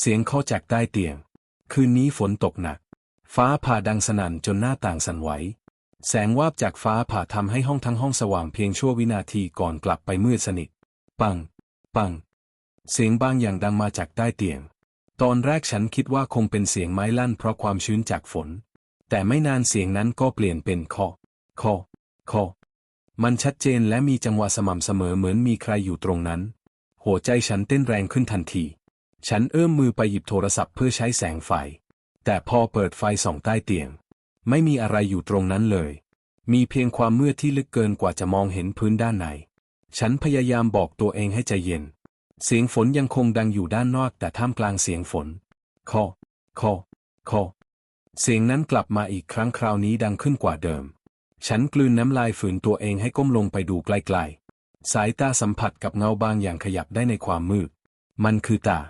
เสียงเคาะจากใต้เตียง คืนนี้ฝนตกหนัก ฟ้าผ่าดังสนั่นจนหน้าต่างสั่นไหว แสงวาบจากฟ้าผ่าทำให้ห้องทั้งห้องสว่างเพียงชั่ววินาทีก่อนกลับไปมืดสนิท ปัง ปัง เสียงบางอย่างดังมาจากใต้เตียง ตอนแรกฉันคิดว่าคงเป็นเสียงไม้ลั่นเพราะความชื้นจากฝน แต่ไม่นานเสียงนั้นก็เปลี่ยนเป็นเคาะ เคาะ เคาะ มันชัดเจนและมีจังหวะสม่ำเสมอเหมือนมีใครอยู่ตรงนั้น หัวใจฉันเต้นแรงขึ้นทันที ฉันเอื้อมมือไปหยิบโทรศัพท์เพื่อใช้แสงไฟ แต่พอเปิดไฟส่องใต้เตียง ไม่มีอะไรอยู่ตรงนั้นเลย มีเพียงความมืดที่ลึกเกินกว่าจะมองเห็นพื้นด้านในฉันพยายามบอกตัวเองให้ใจเย็น เสียงฝนยังคงดังอยู่ด้านนอกแต่ท่ามกลางเสียงฝนคาะเคาะเคาะเสียงนั้นกลับมาอีกครั้งคราวนี้ดังขึ้นกว่าเดิม ฉันกลืนน้ำลายฝืนตัวเองให้ก้มลงไปดูไกลๆ สายตาสัมผัสกับเงาบางอย่างขยับได้ในความมืด มันคือตา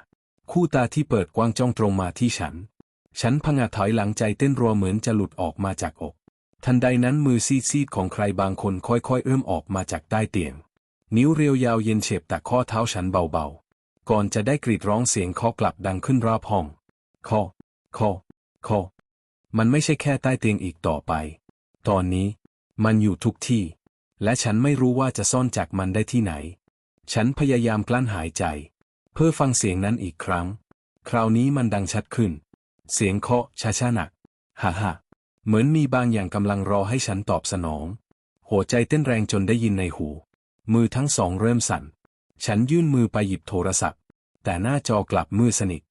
คู่ตาที่เปิดกว้างจ้องตรงมาที่ฉัน ฉันพงะถอยหลังใจเต้นรัวเหมือนจะหลุดออกมาจากอก ทันใดนั้นมือซีดๆของใครบางคนค่อยๆ เอื้อมออกมาจากใต้เตียง นิ้วเรียวยาวเย็นเฉบแต่ข้อเท้าฉันเบาๆ ก่อนจะได้กรีดร้องเสียงเคาะกลับดังขึ้นรอบห้องเคาะเคาะเคาะมันไม่ใช่แค่ใต้เตียงอีกต่อไป ตอนนี้ มันอยู่ทุกที่ และฉันไม่รู้ว่าจะซ่อนจากมันได้ที่ไหน ฉันพยายามกลั้นหายใจ เพื่อฟังเสียงนั้นอีกครั้ง คราวนี้มันดังชัดขึ้น เสียงเคาะช้าๆหนัก ฮ่าฮ่าเหมือนมีบางอย่างกำลังรอให้ฉันตอบสนอง หัวใจเต้นแรงจนได้ยินในหู มือทั้งสองเริ่มสั่น ฉันยื่นมือไปหยิบโทรศัพท์ แต่หน้าจอกลับมืดสนิท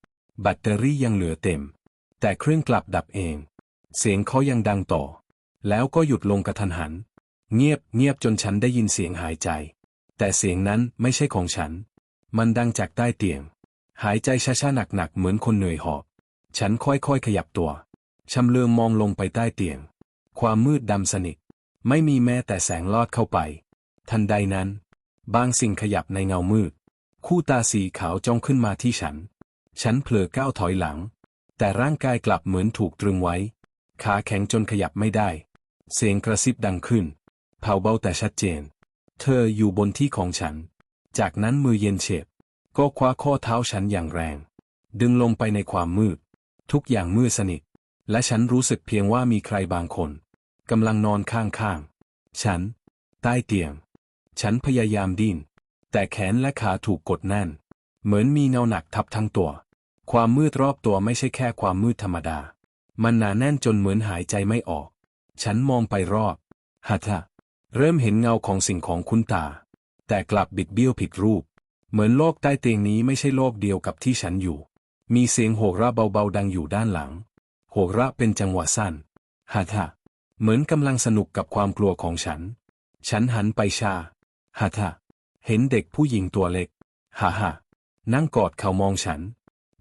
แบตเตอรี่ยังเหลือเต็ม แต่เครื่องกลับดับเอง เสียงเขายังดังต่อ แล้วก็หยุดลงกระทันหัน เงียบเงียบจนฉันได้ยินเสียงหายใจ แต่เสียงนั้นไม่ใช่ของฉัน มันดังจากใต้เตียง หายใจช้าๆหนักๆเหมือนคนเหนื่อยหอบ ฉันค่อยๆขยับตัว ชำเลืองมองลงไปใต้เตียง ความมืดดำสนิท ไม่มีแม้แต่แสงลอดเข้าไป ทันใดนั้น บางสิ่งขยับในเงามืด คู่ตาสีขาวจ้องขึ้นมาที่ฉัน ฉันเผลอก้าวถอยหลัง แต่ร่างกายกลับเหมือนถูกตรึงไว้ ขาแข็งจนขยับไม่ได้ เสียงกระซิบดังขึ้นเผาเบาแต่ชัดเจน เธออยู่บนที่ของฉัน จากนั้นมือเย็นเฉบก็คว้าข้อเท้าฉันอย่างแรง ดึงลงไปในความมืด ทุกอย่างมืดสนิท และฉันรู้สึกเพียงว่ามีใครบางคนกำลังนอนข้างๆ ฉัน ใต้เตียง ฉันพยายามดิ้น แต่แขนและขาถูกกดแน่น เหมือนมีเงาหนักทับทั้งตัว ความมืดรอบตัวไม่ใช่แค่ความมืดธรรมดา มันหนาแน่นจนเหมือนหายใจไม่ออก ฉันมองไปรอบฮัทะเริ่มเห็นเงาของสิ่งของคุณตา แต่กลับบิดเบี้ยวผิดรูป เหมือนโลกใต้เตียงนี้ไม่ใช่โลกเดียวกับที่ฉันอยู่ มีเสียงโหระเบาๆดังอยู่ด้านหลัง โหระเป็นจังหวะสั้นฮัทะเหมือนกำลังสนุกกับความกลัวของฉัน ฉันหันไปชาฮัทะเห็นเด็กผู้หญิงตัวเล็กฮ่าฮ่านั่งกอดเขามองฉัน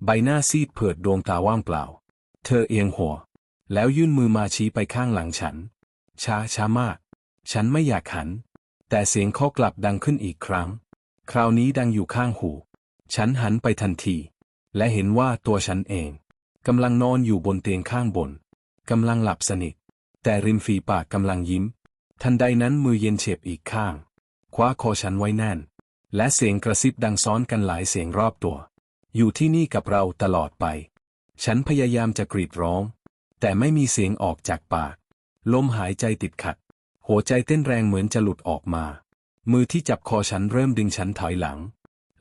ใบหน้าซีดเผิดดวงตาว่างเปล่า เธอเอียงหัว แล้วยื่นมือมาชี้ไปข้างหลังฉัน ช้าช้ามาก ฉันไม่อยากหัน แต่เสียงเคาะกลับดังขึ้นอีกครั้ง คราวนี้ดังอยู่ข้างหู ฉันหันไปทันที และเห็นว่าตัวฉันเองกำลังนอนอยู่บนเตียงข้างบนกำลังหลับสนิท แต่ริมฝีปากกำลังยิ้ม ทันใดนั้นมือเย็นเฉียบอีกข้าง คว้าคอฉันไว้แน่น และเสียงกระซิบดังซ้อนกันหลายเสียงรอบตัว อยู่ที่นี่กับเราตลอดไป ฉันพยายามจะกรีดร้อง แต่ไม่มีเสียงออกจากปาก ลมหายใจติดขัด หัวใจเต้นแรงเหมือนจะหลุดออกมา มือที่จับคอฉันเริ่มดึงฉันถอยหลัง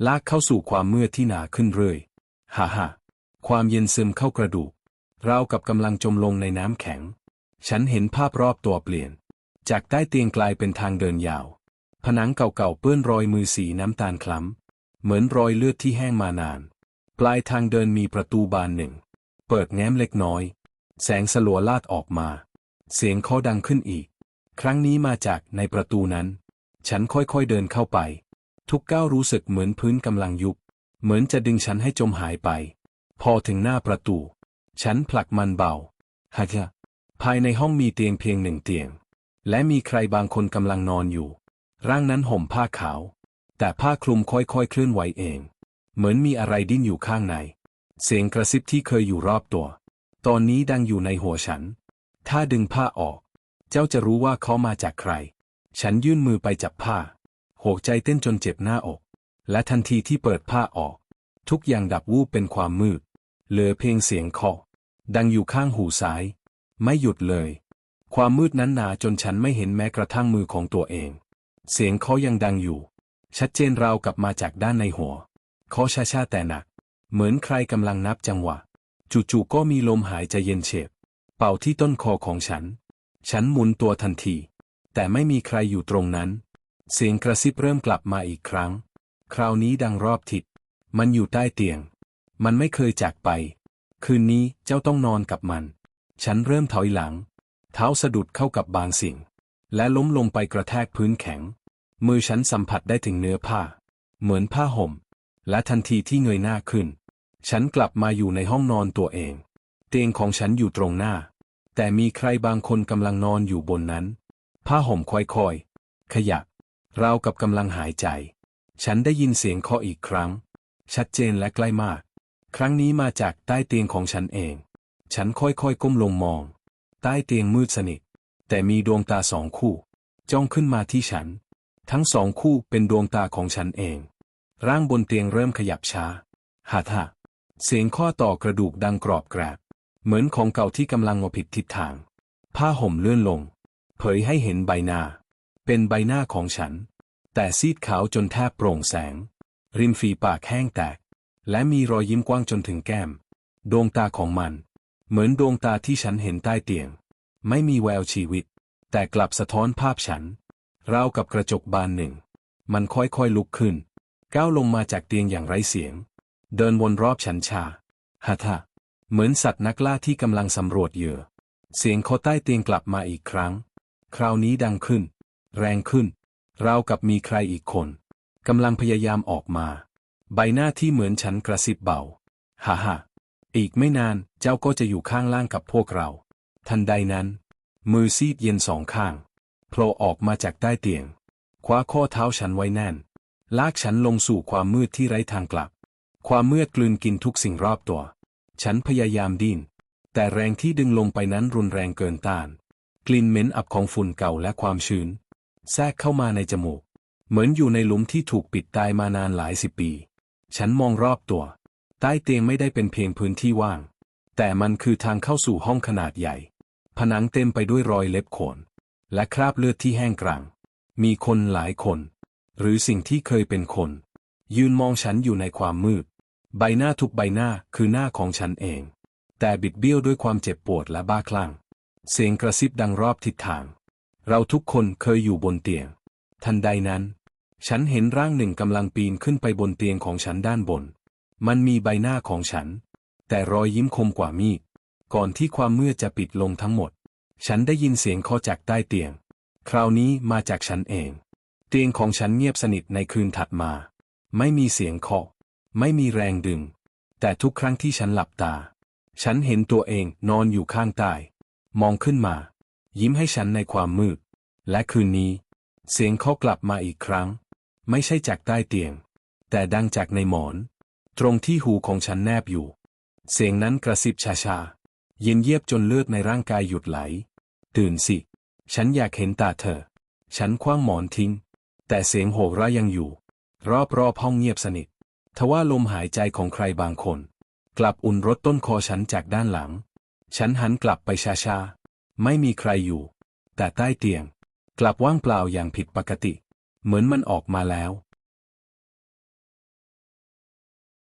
ลากเข้าสู่ความมืดที่หนาขึ้นเรื่อยฮ่าฮ่าความเย็นซึมเข้ากระดูกราวกับกำลังจมลงในน้ำแข็ง ฉันเห็นภาพรอบตัวเปลี่ยน จากใต้เตียงกลายเป็นทางเดินยาว ผนังเก่าๆเปื้อนรอยมือสีน้ำตาลคล้ำ เหมือนรอยเลือดที่แห้งมานาน ปลายทางเดินมีประตูบานหนึ่ง เปิดแง้มเล็กน้อย แสงสลัวลาดออกมา เสียงเคาะดังขึ้นอีก ครั้งนี้มาจากในประตูนั้น ฉันค่อยๆเดินเข้าไป ทุกก้าวรู้สึกเหมือนพื้นกำลังยุบ เหมือนจะดึงฉันให้จมหายไป พอถึงหน้าประตู ฉันผลักมันเบาฮัทะภายในห้องมีเตียงเพียงหนึ่งเตียง และมีใครบางคนกำลังนอนอยู่ ร่างนั้นห่มผ้าขาว แต่ผ้าคลุมค่อยๆเคลื่อนไหวเอง เหมือนมีอะไรดิ้นอยู่ข้างใน เสียงกระซิบที่เคยอยู่รอบตัว ตอนนี้ดังอยู่ในหัวฉัน ถ้าดึงผ้าออก เจ้าจะรู้ว่าเขามาจากใคร ฉันยื่นมือไปจับผ้า หัวใจเต้นจนเจ็บหน้าอก และทันทีที่เปิดผ้าออก ทุกอย่างดับวูบเป็นความมืด เหลือเพียงเสียงเคาะดังอยู่ข้างหูซ้าย ไม่หยุดเลย ความมืดนั้นหนาจนฉันไม่เห็นแม้กระทั่งมือของตัวเอง เสียงเคาะยังดังอยู่ ชัดเจนราวกับมาจากด้านในหัวเคาะช้าๆแต่หนัก เหมือนใครกำลังนับจังหวะจู่ๆก็มีลมหายใจเย็นเฉียบเป่าที่ต้นคอของฉัน ฉันหมุนตัวทันที แต่ไม่มีใครอยู่ตรงนั้น เสียงกระซิบเริ่มกลับมาอีกครั้ง คราวนี้ดังรอบทิศมันอยู่ใต้เตียง มันไม่เคยจากไป คืนนี้เจ้าต้องนอนกับมัน ฉันเริ่มถอยหลัง เท้าสะดุดเข้ากับบางสิ่ง และล้มลงไปกระแทกพื้นแข็ง มือฉันสัมผัสได้ถึงเนื้อผ้า เหมือนผ้าห่ม และทันทีที่เงยหน้าขึ้น ฉันกลับมาอยู่ในห้องนอนตัวเอง เตียงของฉันอยู่ตรงหน้า แต่มีใครบางคนกำลังนอนอยู่บนนั้น ผ้าห่มค่อยๆ ขยับราวกับกำลังหายใจ ฉันได้ยินเสียงเคาะอีกครั้ง ชัดเจนและใกล้มาก ครั้งนี้มาจากใต้เตียงของฉันเอง ฉันค่อยๆ ก้มลงมอง ใต้เตียงมืดสนิท แต่มีดวงตาสองคู่ จ้องขึ้นมาที่ฉัน ทั้งสองคู่เป็นดวงตาของฉันเอง ร่างบนเตียงเริ่มขยับช้า หาทะเสียงข้อต่อกระดูกดังกรอบแกรบ เหมือนของเก่าที่กำลังงอผิดทิศทาง ผ้าห่มเลื่อนลง เผยให้เห็นใบหน้า เป็นใบหน้าของฉัน แต่ซีดขาวจนแทบโปร่งแสง ริมฝีปากแห้งแตก และมีรอยยิ้มกว้างจนถึงแก้ม ดวงตาของมัน เหมือนดวงตาที่ฉันเห็นใต้เตียง ไม่มีแววชีวิต แต่กลับสะท้อนภาพฉัน ราวกับกระจกบานหนึ่ง มันค่อยๆลุกขึ้น ก้าวลงมาจากเตียงอย่างไร้เสียง เดินวนรอบฉันชาฮะทะ เหมือนสัตว์นักล่าที่กำลังสำรวจเหยื่อ เสียงเคาใต้เตียงกลับมาอีกครั้ง คราวนี้ดังขึ้น แรงขึ้น ราวกับมีใครอีกคนกำลังพยายามออกมา ใบหน้าที่เหมือนฉันกระซิบเบา ฮ่าฮ่าอีกไม่นานเจ้าก็จะอยู่ข้างล่างกับพวกเรา ทันใดนั้น มือซีดเย็นสองข้างโผล่ออกมาจากใต้เตียง คว้าข้อเท้าฉันไว้แน่น ลากฉันลงสู่ความมืดที่ไร้ทางกลับ ความมืดกลืนกินทุกสิ่งรอบตัว ฉันพยายามดิ้น แต่แรงที่ดึงลงไปนั้นรุนแรงเกินต้าน กลิ่นเหม็นอับของฝุ่นเก่าและความชื้น แทรกเข้ามาในจมูก เหมือนอยู่ในหลุมที่ถูกปิดตายมานานหลายสิบปี ฉันมองรอบตัว ใต้เตียงไม่ได้เป็นเพียงพื้นที่ว่าง แต่มันคือทางเข้าสู่ห้องขนาดใหญ่ ผนังเต็มไปด้วยรอยเล็บขน และคราบเลือดที่แห้งกรัง มีคนหลายคน หรือสิ่งที่เคยเป็นคน ยืนมองฉันอยู่ในความมืด ใบหน้าทุกใบหน้าคือหน้าของฉันเอง แต่บิดเบี้ยวด้วยความเจ็บปวดและบ้าคลั่ง เสียงกระซิบดังรอบทิศทาง เราทุกคนเคยอยู่บนเตียง ทันใดนั้น ฉันเห็นร่างหนึ่งกำลังปีนขึ้นไปบนเตียงของฉันด้านบน มันมีใบหน้าของฉัน แต่รอยยิ้มคมกว่ามีดก่อนที่ความมืดจะปิดลงทั้งหมด ฉันได้ยินเสียงเคาะจากใต้เตียง คราวนี้มาจากฉันเอง เตียงของฉันเงียบสนิทในคืนถัดมา ไม่มีเสียงเคาะ ไม่มีแรงดึง แต่ทุกครั้งที่ฉันหลับตา ฉันเห็นตัวเองนอนอยู่ข้างใต้ มองขึ้นมา ยิ้มให้ฉันในความมืด และคืนนี้ เสียงเคากลับมาอีกครั้ง ไม่ใช่จากใต้เตียง แต่ดังจากในหมอน ตรงที่หูของฉันแนบอยู่ เสียงนั้นกระซิบชาๆ เย็นเยียบจนเลือดในร่างกายหยุดไหล ตื่นสิ ฉันอยากเห็นตาเธอ ฉันคว้างหมอนทิ้ง แต่เสียงโห่ร้ายยังอยู่ รอบๆห้องเงียบสนิท ทว่าลมหายใจของใครบางคน กลับอุ่นรถต้นคอฉันจากด้านหลัง ฉันหันกลับไปช้าๆ ไม่มีใครอยู่ แต่ใต้เตียง กลับว่างเปล่าอย่างผิดปกติ เหมือนมันออกมาแล้ว